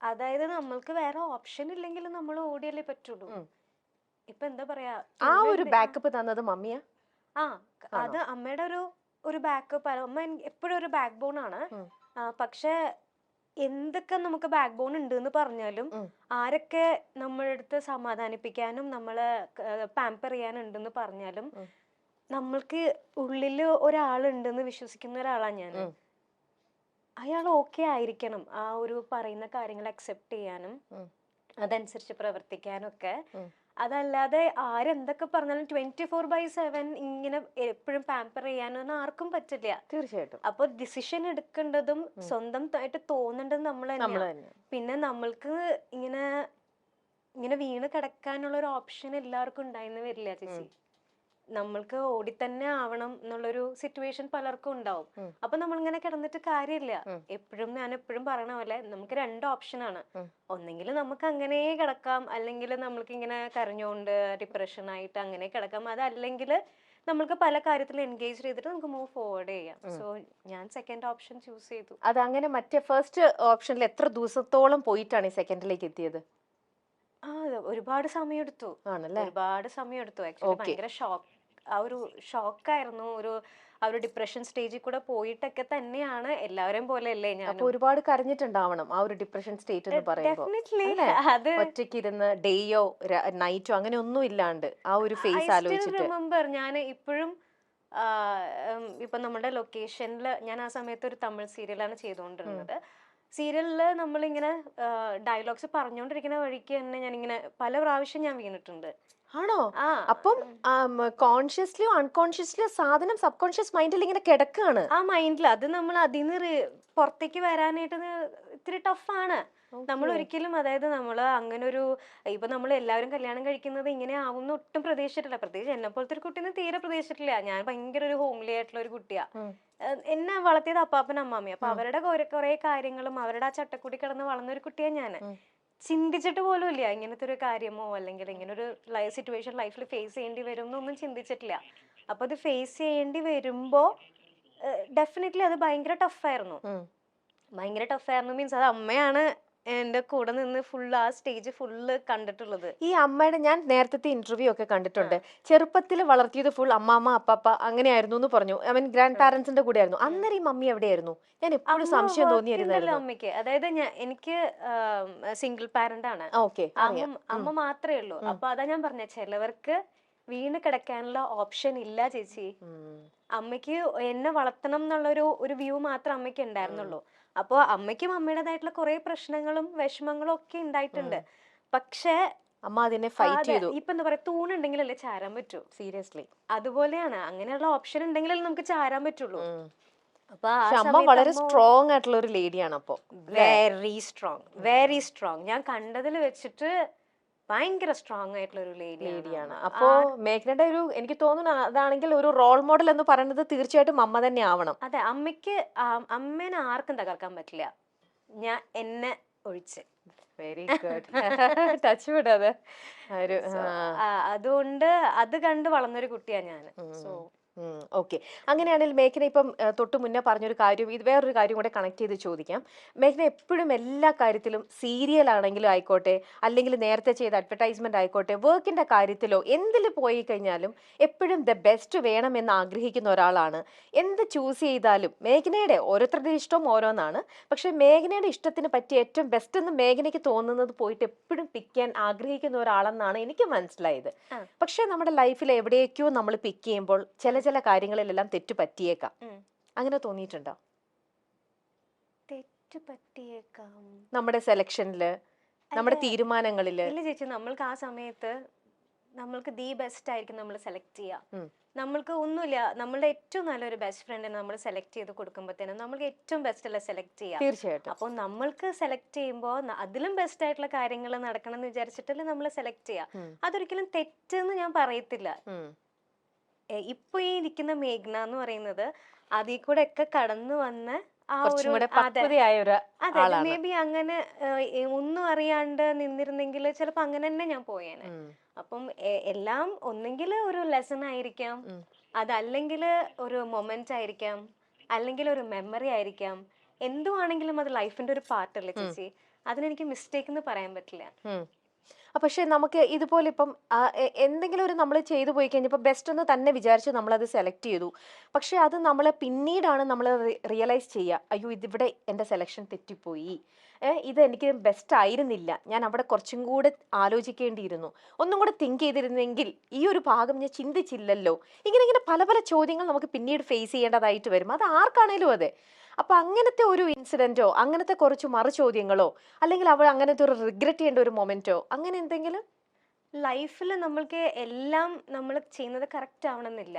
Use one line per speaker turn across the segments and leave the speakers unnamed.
അതായത് നമ്മൾക്ക് വേറെ ഓപ്ഷൻ ഇല്ലെങ്കിൽ നമ്മൾ ഓടിയല്ലേ പറ്റുള്ളൂ. ഇപ്പൊ എന്താ പറയാ
ആ ഒരു ബാക്കപ്പ് തന്നത് മമ്മിയാ
ആ അത് അമ്മയുടെ ഒരു ഒരു ബാക്കപ്പ് അമ്മ എപ്പോഴും ഒരു ബാക്ക് ബോൺ ആണ് പക്ഷെ എന്തൊക്കെ നമുക്ക് ബാക്ക് ബോൺ ഉണ്ട് എന്ന് പറഞ്ഞാലും. ആരൊക്കെ നമ്മുടെ അടുത്ത് സമാധാനിപ്പിക്കാനും നമ്മളെ പാമ്പർ ചെയ്യാനുണ്ടെന്ന് പറഞ്ഞാലും. നമ്മൾക്ക് ഉള്ളിൽ ഒരാളുണ്ടെന്ന് വിശ്വസിക്കുന്ന ഒരാളാണ് ഞാൻ. അയാൾ ഓക്കെ ആയിരിക്കണം ആ ഒരു പറയുന്ന കാര്യങ്ങൾ അക്സെപ്റ്റ് ചെയ്യാനും അതനുസരിച്ച് പ്രവർത്തിക്കാനും ഒക്കെ അതല്ലാതെ ആരെന്തൊക്കെ പറഞ്ഞാലും ട്വന്റി ഫോർ ബൈ സെവൻ ഇങ്ങനെ എപ്പോഴും പാമ്പർ ചെയ്യാനൊന്നും ആർക്കും പറ്റില്ല.
തീർച്ചയായിട്ടും.
അപ്പൊ ഡിസിഷൻ എടുക്കേണ്ടതും സ്വന്തം ആയിട്ട് തോന്നേണ്ടതും നമ്മൾ
തന്നെ
പിന്നെ നമ്മൾക്ക് ഇങ്ങനെ ഇങ്ങനെ വീണ് കിടക്കാനുള്ള ഒരു ഓപ്ഷൻ എല്ലാവർക്കും ഉണ്ടായിരുന്നു വരില്ല ചേച്ചി. നമ്മൾക്ക് ഓടി തന്നെ ആവണം എന്നുള്ളൊരു സിറ്റുവേഷൻ പലർക്കും ഉണ്ടാവും. അപ്പൊ നമ്മൾ ഇങ്ങനെ കിടന്നിട്ട് കാര്യമില്ല. എപ്പോഴും ഞാൻ എപ്പോഴും പറയണ പോലെ നമുക്ക് രണ്ട് ഓപ്ഷനാണ്
ആണ്.
ഒന്നെങ്കിൽ നമുക്ക് അങ്ങനെ കിടക്കാം. അല്ലെങ്കിൽ നമ്മൾക്ക് ഇങ്ങനെ കരഞ്ഞുകൊണ്ട് ഡിപ്രഷൻ ആയിട്ട് അങ്ങനെ കിടക്കാം. അതല്ലെങ്കിൽ നമ്മൾക്ക് പല കാര്യത്തിൽ എൻഗേജ് ചെയ്തിട്ട് നമുക്ക് മൂവ് ഫോർവേഡ് ചെയ്യാം. സോ ഞാൻ സെക്കൻഡ് ഓപ്ഷൻ ചൂസ് ചെയ്തു.
അത് അങ്ങനെ മറ്റേ ഫസ്റ്റ് ഓപ്ഷനിൽ എത്ര ദിവസത്തോളം പോയിട്ടാണ് ഈ സെക്കൻഡിലേക്ക് എത്തിയത്?
ആ ഒരുപാട് സമയം എടുത്തു
ആണല്ലേ?
ഒരുപാട് സമയം എടുത്തു ആക്ച്വലി. ഭയങ്കര ഷോക്ക് ആ ഒരു ഷോക്കായിരുന്നു. ഒരു ആ ഒരു ഡിപ്രഷൻ സ്റ്റേജിൽ കൂടെ പോയിട്ടൊക്കെ തന്നെയാണ് എല്ലാവരെയും പോലെ അല്ലേ ഞാൻ
അപ്പൊ ഒരുപാട് കരഞ്ഞിട്ടുണ്ടാവണം ആ ഒരു ഡിപ്രഷൻ സ്റ്റേറ്റ് എന്ന് പറയുമ്പോൾ
ഡെഫിനറ്റ്ലി? അത്
ഒറ്റയ്ക്ക് ഇരുന്ന് ഡേയോ നൈറ്റോ അങ്ങനെ ഒന്നും ഇല്ലാണ്ട് ആ ഒരു ഫേസ് ആലോചിച്ചിട്ട്.
റിമെമ്പർ ഞാൻ ഇപ്പോഴും ഇപ്പൊ നമ്മുടെ ലൊക്കേഷനിൽ ഞാൻ ആ സമയത്ത് ഒരു തമിഴ് സീരിയലാണ് ചെയ്തുകൊണ്ടിരുന്നത്. സീരിയലിൽ നമ്മളിങ്ങനെ ഡയലോഗ്സ് പറഞ്ഞുകൊണ്ടിരിക്കുന്ന വഴിക്ക് തന്നെ ഞാനിങ്ങനെ പല പ്രാവശ്യം ഞാൻ വീണിട്ടുണ്ട്.
ആണോ? അപ്പം കോൺഷ്യസ്ലിയോ അൺകോൺഷ്യസ്ലിയോ സാധനം സബ് കോൺഷ്യസ് മൈൻഡിൽ ഇങ്ങനെ കിടക്കാണ്.
ആ മൈൻഡിൽ അത് നമ്മൾ അതിൽ നിന്ന് പുറത്തേക്ക് വരാനായിട്ട് ഇത് ഇത്തിരി ടഫാണ് നമ്മൾ ഒരിക്കലും അതായത് നമ്മൾ അങ്ങനെ ഒരു ഇപ്പൊ നമ്മൾ എല്ലാവരും കല്യാണം കഴിക്കുന്നത് ഇങ്ങനെ ആവുമെന്ന് ഒട്ടും പ്രതീക്ഷിച്ചിട്ടില്ല. പ്രത്യേകിച്ച് എന്നെ പോലത്തെ ഒരു കുട്ടീനെ തീരെ പ്രതീക്ഷിച്ചിട്ടില്ല. ഞാൻ ഭയങ്കര ഒരു ഹോംലി ആയിട്ടുള്ള ഒരു കുട്ടിയാ. എന്നെ വളർത്തിയത് അപ്പാപ്പൻ അമ്മാമ്മയും. അപ്പൊ അവരുടെ കുറെ കാര്യങ്ങളും അവരുടെ ആ ചട്ടക്കൂടി കിടന്ന് വളർന്ന ഒരു കുട്ടിയാ ഞാൻ. ചിന്തിച്ചിട്ട് പോലും ഇല്ല ഇങ്ങനത്തെ ഒരു കാര്യമോ അല്ലെങ്കിൽ ഇങ്ങനെ ഒരു ലൈഫ് സിറ്റുവേഷൻ ലൈഫിൽ ഫേസ് ചെയ്യേണ്ടി വരും എന്നൊന്നും ചിന്തിച്ചിട്ടില്ല. അപ്പൊ അത് ഫേസ് ചെയ്യേണ്ടി വരുമ്പോ ഡെഫിനറ്റ്ലി അത് ഭയങ്കര ടഫായിരുന്നു. ഭയങ്കര ടഫായിരുന്നു മീൻസ് അത് അമ്മയാണ് എന്റെ കൂടെ നിന്ന് ഫുൾ ആ സ്റ്റേജ് ഫുള്ള് കണ്ടിട്ടുള്ളത്.
ഈ അമ്മയുടെ ഞാൻ നേരത്തെ ഇന്റർവ്യൂ ഒക്കെ കണ്ടിട്ടുണ്ട്. ചെറുപ്പത്തിൽ വളർത്തിയത് ഫുൾ അമ്മാമ്മ അപ്പാപ്പ അങ്ങനെയായിരുന്നു എന്ന് പറഞ്ഞു. ഐ മീൻ ഗ്രാൻഡ് പാരന്റ്സിന്റെ കൂടെ ആയിരുന്നു അന്നേരം ഈ മമ്മി എവിടെയായിരുന്നു? ഞാൻ എപ്പോഴും സംശയം
ഉണ്ടല്ലോ അമ്മയ്ക്ക്. അതായത് ഞാൻ എനിക്ക് സിംഗിൾ പാരന്റ് ആണ്.
ഓക്കെ
അമ്മ മാത്രമേ ഉള്ളൂ. അപ്പൊ അതാ ഞാൻ പറഞ്ഞ ചിലവർക്ക് വീണ് കിടക്കാനുള്ള ഓപ്ഷൻ ഇല്ല ചേച്ചി. അമ്മയ്ക്ക് എന്നെ വളർത്തണം എന്നുള്ളൊരു ഒരു വ്യൂ മാത്രം അമ്മയ്ക്ക് ഉണ്ടായിരുന്നുള്ളൂ. അപ്പോൾ അമ്മയ്ക്കും അമ്മയുടേതായിട്ടുള്ള കുറെ പ്രശ്നങ്ങളും വിഷമങ്ങളും ഒക്കെ ഉണ്ടായിട്ടുണ്ട്. പക്ഷേ
അമ്മ അതിനെ ഫൈറ്റ് ചെയ്തു.
ഇപ്പൊ എന്താ പറയാ തൂണുണ്ടെങ്കിലല്ലേ ചാരാൻ പറ്റൂ?
സീരിയസ്ലി
അതുപോലെയാണ്. അങ്ങനെയുള്ള ഓപ്ഷൻ ഉണ്ടെങ്കിലല്ലേ നമുക്ക് ചാരാൻ പറ്റുള്ളൂ.
അമ്മ വളരെ സ്ട്രോങ് ആയിട്ടുള്ള ഒരു ലേഡിയാണ് അപ്പൊ.
വെരി സ്ട്രോങ് വെരി സ്ട്രോങ് ഞാൻ കണ്ടതിൽ വെച്ചിട്ട് ഭയങ്കര സ്ട്രോങ് ആയിട്ടുള്ള ഒരു
ലേഡിയാണ് അപ്പോ മേഘനയുടെ ഒരു എനിക്ക് തോന്നുന്നു അതാണെങ്കിൽ ഒരു റോൾ മോഡൽ എന്ന് പറയുന്നത് തീർച്ചയായിട്ടും അമ്മ തന്നെ ആവണം.
അതെ അമ്മയ്ക്ക് അമ്മേനെ ആർക്കും തകർക്കാൻ പറ്റില്ല. ഞാൻ എന്നെ ഒഴിച്ച്.
വെരി ഗുഡ് ടച്ച് വിടാതെ
അതുകൊണ്ട് അത് കണ്ട് വളർന്നൊരു കുട്ടിയാ ഞാൻ സോ
ഓക്കെ അങ്ങനെയാണെങ്കിൽ മേഘന ഇപ്പം തൊട്ട് മുന്നേ പറഞ്ഞൊരു കാര്യം ഇത് വേറൊരു കാര്യം കൂടെ കണക്ട് ചെയ്ത് ചോദിക്കാം. മേഘന എപ്പോഴും എല്ലാ കാര്യത്തിലും സീരിയൽ ആണെങ്കിലും ആയിക്കോട്ടെ അല്ലെങ്കിൽ നേരത്തെ ചെയ്ത അഡ്വർടൈസ്മെന്റ് ആയിക്കോട്ടെ വർക്കിന്റെ കാര്യത്തിലോ എന്തിൽ പോയി കഴിഞ്ഞാലും എപ്പോഴും ദ ബെസ്റ്റ് വേണമെന്ന് ആഗ്രഹിക്കുന്ന ഒരാളാണ്. എന്ത് ചൂസ് ചെയ്താലും മേഘനയുടെ ഓരോരുത്തരുടെ ഇഷ്ടവും ഓരോന്നാണ്. പക്ഷെ മേഘനയുടെ ഇഷ്ടത്തിന് പറ്റിയ ഏറ്റവും ബെസ്റ്റ് എന്ന് മേഘനയ്ക്ക് തോന്നുന്നത് പോയിട്ട് എപ്പോഴും പിക്ക് ചെയ്യാൻ ആഗ്രഹിക്കുന്ന ഒരാളെന്നാണ് എനിക്ക് മനസ്സിലായത്. പക്ഷെ നമ്മുടെ ലൈഫിൽ എവിടേക്കോ നമ്മൾ പിക്ക് ചെയ്യുമ്പോൾ ചില ചില കാര്യങ്ങളിലെല്ലാം തെറ്റ് പറ്റിയേക്കാം. അങ്ങനെ തോന്നിയിട്ടുണ്ടോ?
തെറ്റ് പറ്റിയേക്കാം.
നമ്മുടെ സെലക്ഷനിൽ നമ്മുടെ. തീരുമാനങ്ങളിൽ.
ഇല്ല ചേച്ചി നമ്മൾക്ക് ആ സമയത്ത് നമ്മൾക്ക് ദി ബെസ്റ്റ് ആയിരിക്കും നമ്മൾ സെലക്ട് ചെയ്യാം. നമ്മൾക്ക് ഒന്നുമില്ല നമ്മളുടെ ഏറ്റവും നല്ലൊരു ബെസ്റ്റ് ഫ്രണ്ടിനെ നമ്മൾ സെലക്ട് ചെയ്ത് കൊടുക്കുമ്പോഴത്തേനും നമ്മൾക്ക് ഏറ്റവും ബെസ്റ്റ് അല്ല സെലക്ട് ചെയ്യാം.
തീർച്ചയായിട്ടും.
അപ്പോൾ നമ്മൾക്ക് സെലക്ട് ചെയ്യുമ്പോൾ അതിലും ബെസ്റ്റ് ആയിട്ടുള്ള കാര്യങ്ങൾ നടക്കണം എന്ന് വിചാരിച്ചിട്ടല്ലേ നമ്മൾ സെലക്ട് ചെയ്യാം. അതൊരിക്കലും തെറ്റെന്ന് ഞാൻ പറയത്തില്ല. ഇപ്പൊ ഈ ഇരിക്കുന്ന മേഘ്ന എന്ന് പറയുന്നത് അതിൽ കൂടെ ഒക്കെ കടന്നു വന്ന ആ ഒരു അതെ. മേ ബി അങ്ങനെ ഒന്നും അറിയാണ്ട് നിന്നിരുന്നെങ്കിൽ ചിലപ്പോ അങ്ങനെ തന്നെ ഞാൻ പോയേനെ. അപ്പം എല്ലാം ഒന്നെങ്കിൽ ഒരു ലെസൺ ആയിരിക്കാം. അതല്ലെങ്കിൽ ഒരു മൊമെന്റ് ആയിരിക്കാം. അല്ലെങ്കിൽ ഒരു മെമ്മറി ആയിരിക്കാം. എന്തുവാണെങ്കിലും അത് ലൈഫിന്റെ ഒരു പാർട്ട് പാർട്ടല്ലേ ചേച്ചി? അതിനെനിക്ക് മിസ്റ്റേക്ക് എന്ന് പറയാൻ പറ്റില്ല.
പക്ഷെ നമുക്ക് ഇതുപോലെ ഇപ്പം എന്തെങ്കിലും ഒരു നമ്മൾ ചെയ്തു പോയി കഴിഞ്ഞപ്പോൾ ബെസ്റ്റ് എന്ന് തന്നെ വിചാരിച്ച് നമ്മളത് സെലക്ട് ചെയ്തു. പക്ഷെ അത് നമ്മൾ പിന്നീടാണ് നമ്മൾ റിയലൈസ് ചെയ്യുക. അയ്യോ ഇതിവിടെ എന്റെ സെലക്ഷൻ തെറ്റിപ്പോയി. ഇത് എനിക്ക് ബെസ്റ്റ് ആയിരുന്നില്ല. ഞാൻ അവിടെ കുറച്ചും കൂടെ ആലോചിക്കേണ്ടിയിരുന്നു. ഒന്നും കൂടെ തിങ്ക് ചെയ്തിരുന്നെങ്കിൽ ഈ ഒരു ഭാഗം ഞാൻ ചിന്തിച്ചില്ലല്ലോ. ഇങ്ങനെ ഇങ്ങനെ പല പല ചോദ്യങ്ങൾ നമുക്ക് പിന്നീട് ഫേസ് ചെയ്യേണ്ടതായിട്ട് വരും. അത് ആർക്കാണേലും അതെ. അപ്പൊ അങ്ങനത്തെ ഒരു ഇൻസിഡന്റോ അങ്ങനത്തെ കുറച്ച് മറു ചോദ്യങ്ങളോ അല്ലെങ്കിൽ അവൾ അങ്ങനത്തെ ഒരു റിഗ്രറ്റ് ചെയ്യേണ്ട ഒരു മൊമെന്റോ അങ്ങനെ എന്തെങ്കിലും
ലൈഫിൽ നമ്മൾക്ക് എല്ലാം നമ്മൾ ചെയ്യുന്നത് കറക്റ്റ് ആവണമെന്നില്ല.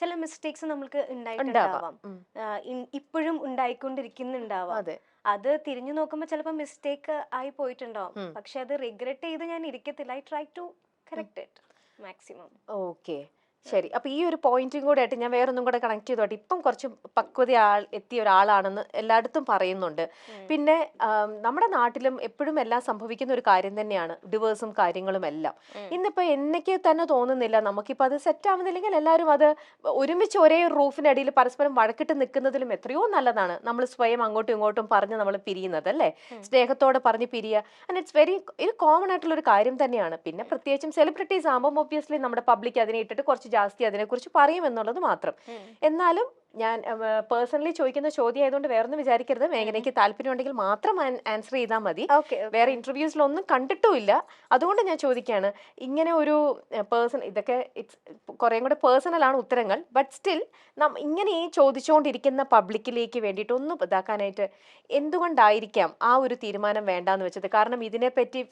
ചില മിസ്റ്റേക്സ് നമ്മൾക്ക് ഉണ്ടായിട്ടുണ്ടാവാം. ഇപ്പോഴും ഉണ്ടായിക്കൊണ്ടിരിക്കുന്നുണ്ടാവാം.
അതെ.
അത് തിരിഞ്ഞു നോക്കുമ്പോൾ ചിലപ്പോൾ മിസ്റ്റേക്ക് ആയി പോയിട്ടുണ്ടാവും. പക്ഷെ അത് റിഗ്രറ്റ് ചെയ്ത് ഞാൻ ഇരിക്കത്തില്ല. I try to correct it maximum
okay ശരി. അപ്പൊ ഈ ഒരു പോയിന്റും കൂടെ ആയിട്ട് ഞാൻ വേറൊന്നും കൂടെ കണക്ട് ചെയ്തോട്ടെ. ഇപ്പം കുറച്ച് പക്വത ആൾ എത്തിയ ഒരാളാണെന്ന് എല്ലായിടത്തും പറയുന്നുണ്ട്. പിന്നെ നമ്മുടെ നാട്ടിലും എപ്പോഴും എല്ലാം സംഭവിക്കുന്ന ഒരു കാര്യം തന്നെയാണ് ഡിവേഴ്സും കാര്യങ്ങളും എല്ലാം. ഇന്നിപ്പോ എന്നൊക്കെ തന്നെ തോന്നുന്നില്ല. നമുക്കിപ്പോ അത് സെറ്റ് ആവുന്നില്ലെങ്കിൽ എല്ലാവരും അത് ഒരുമിച്ച് ഒരേ റൂഫിനടിയിൽ പരസ്പരം വഴക്കിട്ട് നിൽക്കുന്നതിലും എത്രയോ നല്ലതാണ്. നമ്മൾ സ്വയം അങ്ങോട്ടും ഇങ്ങോട്ടും പറഞ്ഞ് നമ്മൾ പിരിയുന്നത് അല്ലേ? സ്നേഹത്തോടെ പറഞ്ഞ് പിരിയുക ആൻഡ് ഇറ്റ്സ് വെരി ഒരു കോമൺ ആയിട്ടുള്ള ഒരു കാര്യം തന്നെയാണ്. പിന്നെ പ്രത്യേകിച്ചും സെലിബ്രിറ്റീസ് ആകുമ്പോൾ ഒബ്വിയസ്ലി നമ്മുടെ പബ്ലിക് അതിനെ ഇട്ടിട്ട് കുറച്ച് ജാസ്തി അതിനെക്കുറിച്ച് പറയും എന്നുള്ളത് മാത്രം എന്നാലും ഞാൻ പേഴ്സണലി ചോദിക്കുന്ന ചോദ്യം ആയതുകൊണ്ട് വേറൊന്നും വിചാരിക്കരുത്. മേഘനയ്ക്ക് താല്പര്യം ഉണ്ടെങ്കിൽ മാത്രം ആൻസർ ചെയ്താൽ മതി. വേറെ ഇന്റർവ്യൂസിലൊന്നും കണ്ടിട്ടുമില്ല. അതുകൊണ്ട് ഞാൻ ചോദിക്കുകയാണ് ഇങ്ങനെ ഒരു പേഴ്സൺ ഇതൊക്കെ ഇറ്റ്സ് കുറേയും കൂടെ പേഴ്സണലാണ് ഉത്തരങ്ങൾ. ബട്ട് സ്റ്റിൽ നാം ഇങ്ങനെ ഈ ചോദിച്ചുകൊണ്ടിരിക്കുന്ന പബ്ലിക്കിലേക്ക് വേണ്ടിയിട്ട് ഒന്ന് ഇതാക്കാനായിട്ട് എന്തുകൊണ്ടായിരിക്കാം ആ ഒരു തീരുമാനം വേണ്ടാന്ന് വെച്ചത്? കാരണം ഇതിനെപ്പറ്റി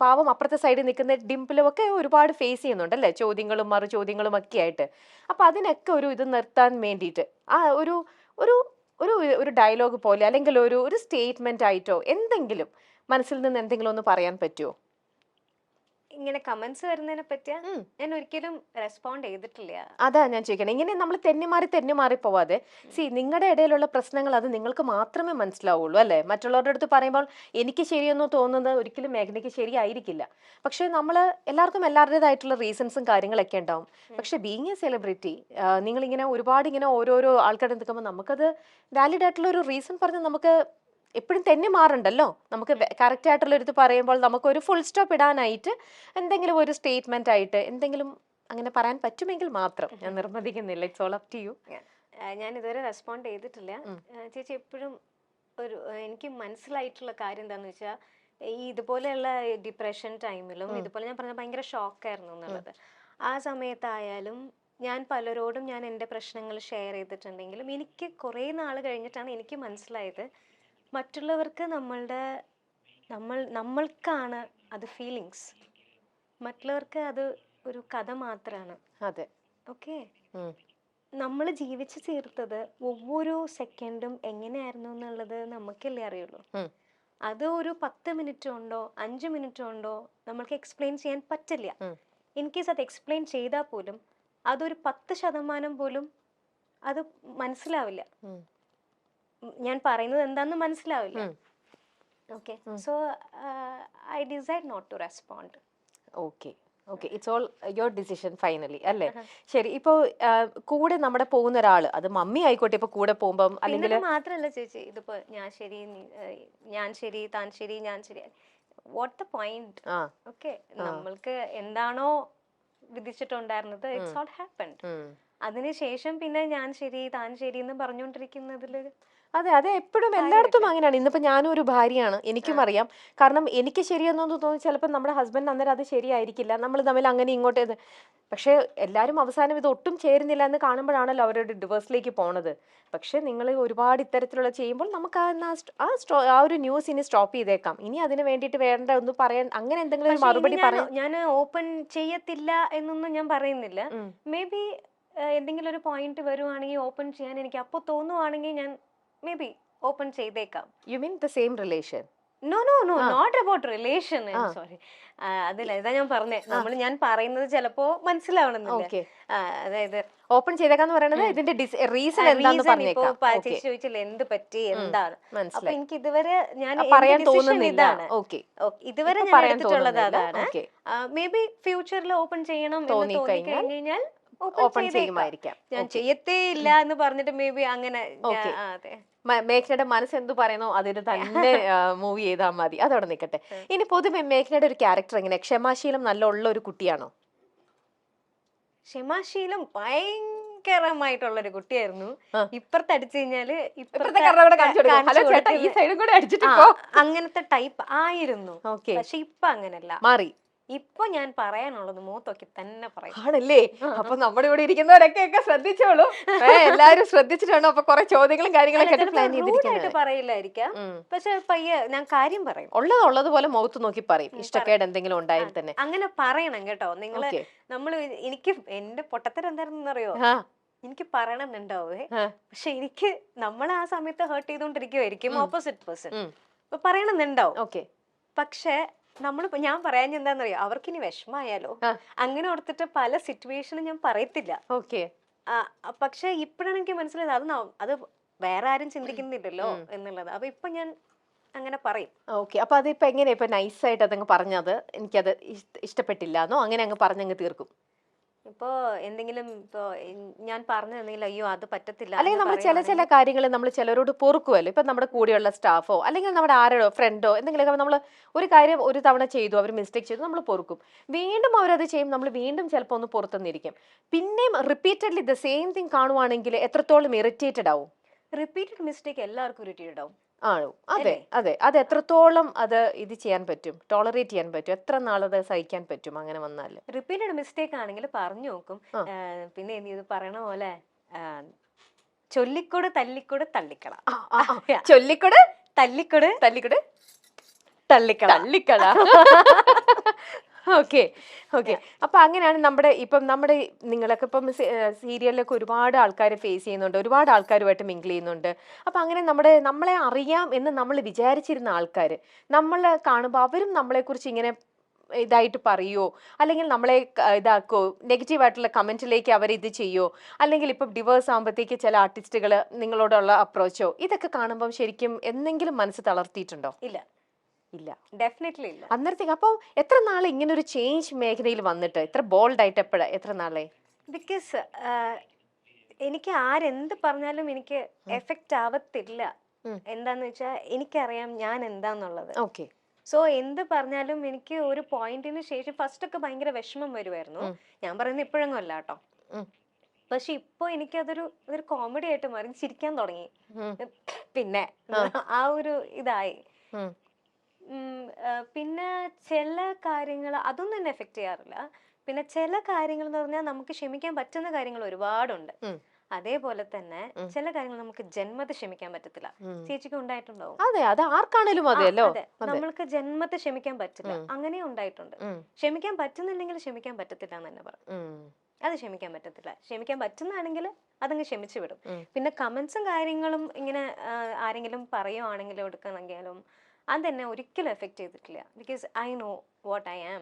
പാവം അപ്പുറത്തെ സൈഡിൽ നിൽക്കുന്ന ഡിംപിളും ഒക്കെ ഒരുപാട് ഫേസ് ചെയ്യുന്നുണ്ട് അല്ലേ ചോദ്യങ്ങളും മറു ചോദ്യങ്ങളും ഒക്കെ ആയിട്ട് അപ്പൊ അതിനൊക്കെ ഒരു ഇത് നിർത്താൻ വേണ്ടിയിട്ട് ആ ഒരു ഒരു ഒരു ഒരു ഡയലോഗ് പോലെ അല്ലെങ്കിൽ ഒരു ഒരു സ്റ്റേറ്റ്മെന്റ് ആയിട്ടോ എന്തെങ്കിലും മനസ്സിൽ നിന്ന് എന്തെങ്കിലും ഒന്ന് പറയാൻ പറ്റുമോ
ഇങ്ങനെ കമന്റ്സ് വരുന്നതിനെ പറ്റിയാ ഞാൻ ഒരിക്കലും റെസ്പോണ്ട് ചെയ്തിട്ടില്ല.
അതാ ഞാൻ ചോദിക്കണം. ഇങ്ങനെ നമ്മൾ തെന്നിമാറി തെന്നിമാറി പോവാതെ സി നിങ്ങളുടെ ഇടയിലുള്ള പ്രശ്നങ്ങൾ അത് നിങ്ങൾക്ക് മാത്രമേ മനസ്സിലാവുള്ളൂ അല്ലേ? മറ്റുള്ളവരുടെ അടുത്ത് പറയുമ്പോൾ എനിക്ക് ശരിയെന്ന് തോന്നുന്നത് ഒരിക്കലും മേഘനയ്ക്ക് ശരിയായിരിക്കില്ല. പക്ഷെ നമ്മൾ എല്ലാവർക്കും എല്ലാവരുടേതായിട്ടുള്ള റീസൺസും കാര്യങ്ങളൊക്കെ ഉണ്ടാവും. പക്ഷെ ബീങ് എ സെലിബ്രിറ്റി നിങ്ങളിങ്ങനെ ഒരുപാട് ഇങ്ങനെ ഓരോരോ ആൾക്കാരുടെ നിൽക്കുമ്പോൾ നമുക്കത് വാലിഡ് ആയിട്ടുള്ള ഒരു റീസൺ പറഞ്ഞ് നമുക്ക് എപ്പോഴും തന്നെ മാറണ്ടല്ലോ? നമുക്ക് കറക്റ്റ് ആയിട്ടുള്ള ഒരു ഇത് പറയുമ്പോൾ നമുക്ക് ഒരു ഫുൾ സ്റ്റോപ്പ് ഇടാനായിട്ട് എന്തെങ്കിലും ഒരു സ്റ്റേറ്റ്മെന്റ് ആയിട്ട് എന്തെങ്കിലും അങ്ങനെ പറയാൻ പറ്റുമെങ്കിൽ മാത്രം. ഞാൻ നിർബന്ധിക്കുന്നില്ല. It's all up to you
ഞാൻ ഇതുവരെ റെസ്പോണ്ട് ചെയ്തിട്ടില്ല. ചേച്ചി എപ്പോഴും ഒരു എനിക്ക് മനസ്സിലായിട്ടുള്ള കാര്യം എന്താണെന്ന് വെച്ചാൽ ഈ ഇതുപോലെയുള്ള ഡിപ്രഷൻ ടൈമിലും. ഇതുപോലെ ഞാൻ പറഞ്ഞ ഭയങ്കര ഷോക്കായിരുന്നു എന്നുള്ളത്. ആ സമയത്തായാലും ഞാൻ പലരോടും ഞാൻ എന്റെ പ്രശ്നങ്ങൾ ഷെയർ ചെയ്തിട്ടുണ്ടെങ്കിലും എനിക്ക് കുറേ നാൾ കഴിഞ്ഞിട്ടാണ് എനിക്ക് മനസ്സിലായത് മറ്റുള്ളവർക്ക് നമ്മളുടെ നമ്മൾ നമ്മൾക്കാണ് അത് ഫീലിങ്സ് മറ്റുള്ളവർക്ക് അത് ഒരു കഥ മാത്രമാണ്
അതെ.
ഓക്കെ? നമ്മൾ ജീവിച്ചു തീർത്തത് ഒവ്വൊരു സെക്കൻഡും എങ്ങനെയായിരുന്നു എന്നുള്ളത് നമുക്കല്ലേ അറിയുള്ളൂ. അത് ഒരു പത്ത് മിനിറ്റ് ഉണ്ടോ അഞ്ച് മിനിറ്റ് ഉണ്ടോ നമ്മൾക്ക് എക്സ്പ്ലെയിൻ ചെയ്യാൻ പറ്റില്ല. ഇൻ കേസ് അത് എക്സ്പ്ലെയിൻ ചെയ്താൽ പോലും അതൊരു പത്ത് ശതമാനം പോലും അത് മനസ്സിലാവില്ല. ഞാൻ പറയുന്നത് എന്താന്ന് മനസ്സിലാവില്ല. Okay so I decide not to respond
okay okay it's all your decision finally അല്ലേ? ശരി. ഇപ്പോ കൂടെ നമ്മുടെ പോകുന്ന ഒരാൾ അത് മമ്മി ആയിക്കോട്ടെ ഇപ്പൊ കൂടെ പോകുമ്പോൾ അല്ലെങ്കിൽ
മാത്രല്ല ചേച്ചി ഇതിപ്പോ ഞാൻ ശരി ഞാൻ ശരി താൻ ശരി ഞാൻ ശരി. വാട്ട് ദ പോയിന്റ് ഓക്കെ നമ്മൾക്ക് എന്താണോ വിധിച്ചിട്ടുണ്ടായിരുന്നത് ഇറ്റ്സ് ഓൾ ഹാപ്പൻഡ്. അതിനുശേഷം പിന്നെ ഞാൻ ശരി താൻ ശരി എന്ന് പറഞ്ഞുകൊണ്ടിരിക്കുന്നതിൽ
അതെ അതെ എപ്പോഴും എല്ലായിടത്തും അങ്ങനെയാണ്. ഇന്നിപ്പോ ഞാനും ഒരു ഭാര്യയാണ്. എനിക്കും അറിയാം. കാരണം എനിക്ക് ശരിയെന്നൊന്ന് തോന്നി ചിലപ്പോൾ നമ്മുടെ ഹസ്ബൻഡ് അന്നേരം അത് ശരിയായിരിക്കില്ല. നമ്മൾ തമ്മിൽ അങ്ങനെ ഇങ്ങോട്ട് പക്ഷെ എല്ലാവരും അവസാനം ഇത് ഒട്ടും ചേരുന്നില്ല എന്ന് കാണുമ്പോഴാണല്ലോ അവരുടെ ഡിവേഴ്സിലേക്ക് പോണത്. പക്ഷേ നിങ്ങൾ ഒരുപാട് ഇത്തരത്തിലുള്ള ചെയ്യുമ്പോൾ നമുക്ക് ആ ആ ഒരു ന്യൂസ് ഇനി സ്റ്റോപ്പ് ചെയ്തേക്കാം. ഇനി അതിന് വേണ്ടിയിട്ട് വേണ്ട ഒന്ന് പറയാൻ അങ്ങനെ എന്തെങ്കിലും ഒരു മറുപടി പറയാം
ഞാൻ ഓപ്പൺ ചെയ്യത്തില്ല എന്നൊന്നും ഞാൻ പറയുന്നില്ല. മേ ബി എന്തെങ്കിലും ഒരു പോയിന്റ് വരുവാണെങ്കിൽ ഓപ്പൺ ചെയ്യാൻ എനിക്ക് അപ്പോൾ തോന്നുവാണെങ്കിൽ ഞാൻ മേ ബി ഓപ്പൺ ചെയ്തേക്കാം
you mean the same relation
no no no. Not about relation. Sorry അതില്ല ഇതാ ഞാൻ പറഞ്ഞേ. നമ്മൾ ഞാൻ പറയുന്നത് ചിലപ്പോ മനസ്സിലാവണമെന്നില്ല.
ഓക്കെ
ആ, അതായത്
ഓപ്പൺ ചെയ്തേക്കാന്ന് പറയുന്നത് ഇതിന്റെ റീസൺ
ആ,
എന്താന്ന്
ഇപ്പോ ചേച്ചി ചോദിച്ചില്ല എന്ത് പറ്റി. എന്താണ്. അപ്പൊ എനിക്ക് ഇതുവരെ ഞാൻ
പറയാൻ തോന്നുന്നില്ല.
ഇതാണ്.
ഓക്കെ
ഇതുവരെ ഞാൻ എടുത്തിട്ടുള്ളത് അതാണ്. മേ ബി ഫ്യൂച്ചറിൽ ഓപ്പൺ ചെയ്യണം എന്ന് തോന്നി കഴിഞ്ഞാൽ
ഓപ്പൺ ചെയ്യുമായിരിക്കാം.
ഞാൻ ചെയ്യത്തേ ഇല്ല എന്ന് പറഞ്ഞിട്ട് മേ ബി അങ്ങനെ
മേഘനയുടെ മനസ്സ് എന്ത് പറയുന്നോ? അതിന് തന്നെ മൂവ് ചെയ്താൽ മതി. അതവിടെ നിൽക്കട്ടെ. ഇനി പൊതുവെ മേഘനയുടെ ഒരു ക്യാരക്ടർ എങ്ങനെ? ക്ഷമാശീലം നല്ല ഉള്ള ഒരു കുട്ടിയാണോ?
ക്ഷമാശീലം ഭയങ്കരമായിട്ടുള്ള ഒരു കുട്ടിയായിരുന്നു ഇപ്പുറത്തെ അടിച്ചു
കഴിഞ്ഞാൽ
അങ്ങനത്തെ ടൈപ്പ് ആയിരുന്നു. പക്ഷെ ഇപ്പൊ അങ്ങനല്ല.
മാറി.
ഇപ്പൊ ഞാൻ പറയാനുള്ളത് മൂത്തൊക്കെ തന്നെ പറയും.
ആണല്ലേ? അപ്പൊ നമ്മുടെ ഇവിടെ ഇരിക്കുന്നവരൊക്കെ ഒക്കെ ശ്രദ്ധിച്ചോളൂ എല്ലാരും ശ്രദ്ധിച്ചിട്ടാണോ അപ്പൊ കുറെ ചോദ്യങ്ങളും കാര്യങ്ങളും പ്ലാൻ ചെയ്തിരിക്കുന്നത്?
പറയില്ലായിരിക്കാം. പക്ഷെ പയ്യെ ഞാൻ കാര്യം പറയും.
ഉള്ളത് ഉള്ളത് പോലെ മുഖത്ത് നോക്കി പറയും. ഇഷ്ടക്കേട് എന്തെങ്കിലും ഉണ്ടായാൽ തന്നെ.
അങ്ങനെ പറയണം കേട്ടോ. നിങ്ങൾ
ഓക്കെ.
നമ്മൾ എനിക്ക് എന്റെ പൊട്ടത്തരം എന്തായിരുന്നു അറിയോ എനിക്ക് പറയണമെന്നുണ്ടാവേ പക്ഷെ എനിക്ക് നമ്മൾ ആ സമയത്ത് ഹേർട്ട് ചെയ്തോണ്ടിരിക്കുവായിരിക്കും ഓപ്പോസിറ്റ് പേഴ്സൺ. അപ്പൊ പറയണമെന്നുണ്ടാവും
ഓക്കെ.
പക്ഷെ നമ്മൾ ഞാൻ പറയാൻ എന്താണെന്നറിയോ അവർക്ക് ഇനി വിഷമായാലോ അങ്ങനെ ഓർത്തിട്ട് പല സിറ്റുവേഷനും ഞാൻ പറയത്തില്ല.
ഓക്കെ.
പക്ഷെ ഇപ്പോഴാണ് എനിക്ക് മനസ്സിലായത് അത് അത് വേറെ ആരും ചിന്തിക്കുന്നില്ലല്ലോ എന്നുള്ളത്. അപ്പൊ ഇപ്പൊ ഞാൻ അങ്ങനെ പറയും.
ഓക്കെ. അപ്പൊ അതിപ്പോ എങ്ങനെയാ ഇപ്പൊ നൈസായിട്ട് അതങ്ങ് പറഞ്ഞത്? എനിക്കത് ഇഷ്ടപ്പെട്ടില്ലാന്നോ? അങ്ങനെ അങ്ങ് പറഞ്ഞങ്ങ് തീർക്കും.
ഇപ്പോ എന്തെങ്കിലും ഇപ്പോ ഞാൻ പറഞ്ഞു തന്നെങ്കിലും അയ്യോ അത് പറ്റത്തില്ല
അല്ലെങ്കിൽ നമ്മൾ ചില ചില കാര്യങ്ങൾ നമ്മൾ ചിലരോട് പൊറുക്കുമല്ലോ ഇപ്പൊ നമ്മുടെ കൂടെയുള്ള സ്റ്റാഫോ അല്ലെങ്കിൽ നമ്മുടെ ആരോടോ ഫ്രണ്ടോ എന്തെങ്കിലും നമ്മൾ ഒരു കാര്യം ഒരു തവണ ചെയ്തു അവർ മിസ്റ്റേക്ക് ചെയ്തു നമ്മൾ പൊറുക്കും. വീണ്ടും അവരത് ചെയ്യും നമ്മൾ വീണ്ടും ചിലപ്പോൾ ഒന്ന് പുറത്തുനിന്നിരിക്കും. പിന്നെയും റിപ്പീറ്റഡ്ലി ദ സെയിം തിങ് കാണുവാണെങ്കിൽ എത്രത്തോളം ഇറിറ്റേറ്റഡ് ആവും?
റിപ്പീറ്റഡ് മിസ്റ്റേക്ക് എല്ലാവർക്കും ഇറിറ്റേറ്റഡ് ആവും.
ആണോ? അതെ അതെ. അത് എത്രത്തോളം അത് ഇത് ചെയ്യാൻ പറ്റും? ടോളറേറ്റ് ചെയ്യാൻ പറ്റും? എത്ര നാളത് സഹിക്കാൻ പറ്റും അങ്ങനെ വന്നാൽ?
റിപ്പീറ്റഡ് മിസ്റ്റേക്ക് ആണെങ്കിൽ പറഞ്ഞു നോക്കും. പിന്നെ ഇനി ഇത് പറയണ പോലെ ചൊല്ലിക്കൊട് തല്ലിക്കൊട് തള്ളിക്കള.
ചൊല്ലിക്കൊട്
തല്ലിക്കൊട്
തല്ലിക്കൊട്
തള്ളിക്കള.
തള്ളിക്കള. Okay okay. അപ്പൊ അങ്ങനെയാണ് നമ്മുടെ ഇപ്പം നമ്മുടെ നിങ്ങളൊക്കെ ഇപ്പം സീരിയലിലൊക്കെ ഒരുപാട് ആൾക്കാർ ഫേസ് ചെയ്യുന്നുണ്ട് ഒരുപാട് ആൾക്കാരുമായിട്ട് മിങ്കിൾ ചെയ്യുന്നുണ്ട്. അപ്പൊ അങ്ങനെ നമ്മുടെ നമ്മളെ അറിയാം എന്ന് നമ്മൾ വിചാരിച്ചിരുന്ന ആൾക്കാർ നമ്മളെ കാണുമ്പോൾ അവരും നമ്മളെക്കുറിച്ച് ഇങ്ങനെ ഇതായിട്ട് പറയോ? അല്ലെങ്കിൽ നമ്മളെ ഇതാക്കോ? നെഗറ്റീവ് ആയിട്ടുള്ള കമന്റിലേക്ക് അവർ ഇത് ചെയ്യോ? അല്ലെങ്കിൽ ഇപ്പം ഡിവേഴ്സ് ആകുമ്പോഴത്തേക്ക് ചില ആർട്ടിസ്റ്റുകൾ നിങ്ങളോടുള്ള അപ്രോച്ചോ ഇതൊക്കെ കാണുമ്പം ശരിക്കും എന്തെങ്കിലും മനസ്സ് തളർത്തിയിട്ടുണ്ടോ?
ഇല്ല.
ഇല്ല.
ഡെഫിനറ്റ്ലി ഇല്ല.
അന്നേരത്തേക്ക് അപ്പോൾ എത്ര നാൾ ഇങ്ങനെ ഒരു ചേഞ്ച് മേഖലയിൽ വന്നിട്ട്? എത്ര ബോൾഡ് ആയിട്ട് എപ്പോഴാ? എത്ര നാളെ?
ബിക്കോസ് എനിക്ക് ആരെന്ത് പറഞ്ഞാലും എനിക്ക് എഫക്റ്റ് ആവത്തില്ല. എന്താന്ന് വെച്ചാൽ എനിക്കറിയാം ഞാൻ എന്താന്നുള്ളത്.
ഓക്കെ
സോ എന്ത് പറഞ്ഞാലും എനിക്ക് ഒരു പോയിന്റിന് ശേഷം ഫസ്റ്റ് ഒക്കെ ഭയങ്കര വിഷമം വരുമായിരുന്നു ഞാൻ പറയുന്നത് ഇപ്പോഴൊന്നും അല്ല കേട്ടോ. പക്ഷെ ഇപ്പൊ എനിക്കതൊരു ഒരു കോമഡി ആയിട്ട് മാറി. ചിരിക്കാൻ തുടങ്ങി. പിന്നെ ആ. ഒരു ഇതായി. പിന്നെ ചില കാര്യങ്ങൾ അതൊന്നും എന്നെ എഫക്റ്റ് ചെയ്യാറില്ല. പിന്നെ ചില കാര്യങ്ങൾ എന്ന് പറഞ്ഞാൽ നമുക്ക് ക്ഷമിക്കാൻ പറ്റുന്ന കാര്യങ്ങൾ ഒരുപാടുണ്ട്.
ഉണ്ട്
അതേപോലെ തന്നെ ചില കാര്യങ്ങൾ നമുക്ക് ജന്മത്തെ ക്ഷമിക്കാൻ പറ്റത്തില്ല. ചേച്ചിക്ക് ഉണ്ടായിട്ടുണ്ടാവും
അതെ അത് ആർക്കാണേലും അതെയല്ലോ
നമ്മൾക്ക് ജന്മത്തെ ക്ഷമിക്കാൻ പറ്റില്ല. അങ്ങനെ ഉണ്ടായിട്ടുണ്ട്. ക്ഷമിക്കാൻ പറ്റുന്നില്ലെങ്കിൽ ക്ഷമിക്കാൻ പറ്റത്തില്ല എന്ന് തന്നെ പറയും. അത് ക്ഷമിക്കാൻ പറ്റത്തില്ല. ക്ഷമിക്കാൻ പറ്റുന്നതാണെങ്കിൽ അതങ്ങ് ക്ഷമിച്ചു വിടും. പിന്നെ കമന്റ്സും കാര്യങ്ങളും ഇങ്ങനെ ആരെങ്കിലും പറയുവാണെങ്കിലും എടുക്കണമെങ്കിലും അതെന്നെ ഒരിക്കലും എഫക്റ്റ് ചെയ്തിട്ടില്ല. Because I know what I am